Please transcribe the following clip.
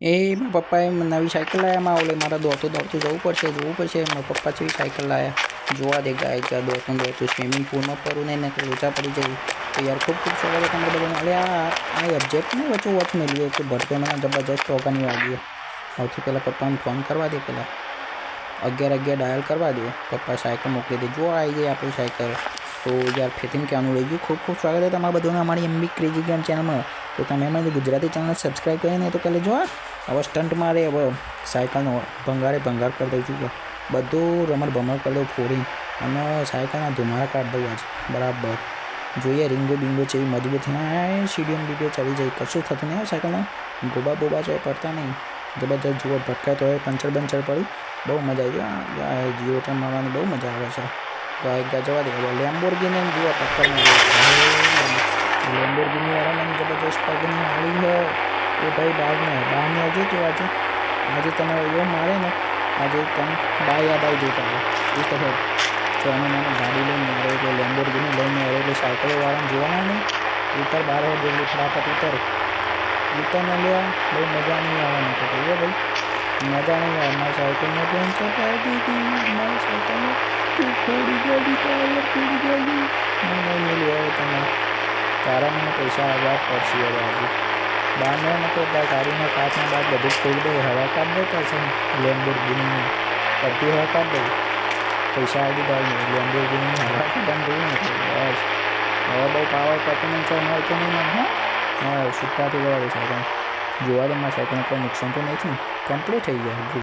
એ મારા પપ્પાએ નવી સાયકલ લાવ્યા માં ઓલે મારા દોડતું દોડતું જવું પડશે જોવું પડશે મારા પપ્પા જેવી સાયકલ લાવ્યા જોવા દે ગાય ત્યાં દોડતું દોડતું સ્વિમિંગ પૂલમાં પડું ને એને લોચા પડી જાય તો યાર ખૂબ ખૂબ સ્વાગત તમારે બધાને અરે આ આ એબ્જેક્ટ ને વચ્ચે વોચ મેળવી કે ભરતો મને જબરજસ્ત ટોકાની વાગી સૌથી પહેલાં પપ્પાને ફોન કરવા દે પહેલાં અગિયાર અગિયાર ડાયલ કરવા દે પપ્પા સાયકલ મોકલી દે જો આવી જાય આપણી સાયકલ તો યાર ફિટિંગ ક્યાંનું રહી ગયું ખૂબ ખૂબ સ્વાગત છે તમારા બધાને અમારી એમબી ક્રેઝી ગેમ ચેનલમાં તો તમે અમારી ગુજરાતી ચેનલ સબસ્ક્રાઈબ કરીને તો પહેલાં જો હવે સ્ટન્ટ મારે હવે સાયકલનો ભંગારે ભંગાર કરી દઉં છું બધું રમણ ભમણ કરી દઉં ફોડી અને સાયકલના ધુમારા કાઢી દઉં આજ બરાબર જોઈએ રીંગો બિંગો છે એવી મજબૂત ના સીડીએમ બીડીઓ ચડી જાય કશું થતું નહીં સાયકલના ગોબા બોબા છે પડતા નહીં જબરજસ્ત જુઓ ભટકાય તો હોય પંચર બંચર પડી બહુ મજા આવી ગઈ જીઓ ટ્રેન મારવાની બહુ મજા આવે છે તો એક ગા જવા દે હવે લેમ્બોર્ગીને જુઓ ટક્કર લેમ્બોર્ગીની વાળાને જબરજસ્ત પગની હાળી છે એ ભાઈ બહારને બહારને હજુ તો આજે આજે તમે એવો મારે ને આજે તમે બા યાદ આવી જતા એ તો છે તો અમે મને ગાડી લઈને આવે એટલે લેમ્બોર્ગીની લઈને આવે એટલે સાયકલો વાળાને જોવાના નહીં ઉતર બાર જેટલી ફટાફટ ઉતર ઉતરને લે બહુ મજા નહીં આવવાની તો કહીએ ભાઈ મજા નહીં આવે મારી સાયકલને પેન્ચર પાડી દીધી મારી સાયકલને તું ખોડી ગઈ ટાયર ખોડી તારા મને પૈસા આવવા જ પડશે હવે આજે બારને નતો ગાડીના કાચના બાદ બધું ખોલી દે હવા કાઢ દે પછી લેમ્બોર્ગિની બધી હવા કાઢ દે પૈસા આવી દીધા લેમ્બોર્ગિની હવા કાઢવાનું જોયું ને બસ હવે બહુ પાવર કરતો નહીં છે મળતો નહીં મને હા હા છૂટાથી જવા દે સાયકલ જોવા દે મારા સાયકલને કોઈ નુકસાન તો નહીં થયું કમ્પ્લીટ થઈ ગયા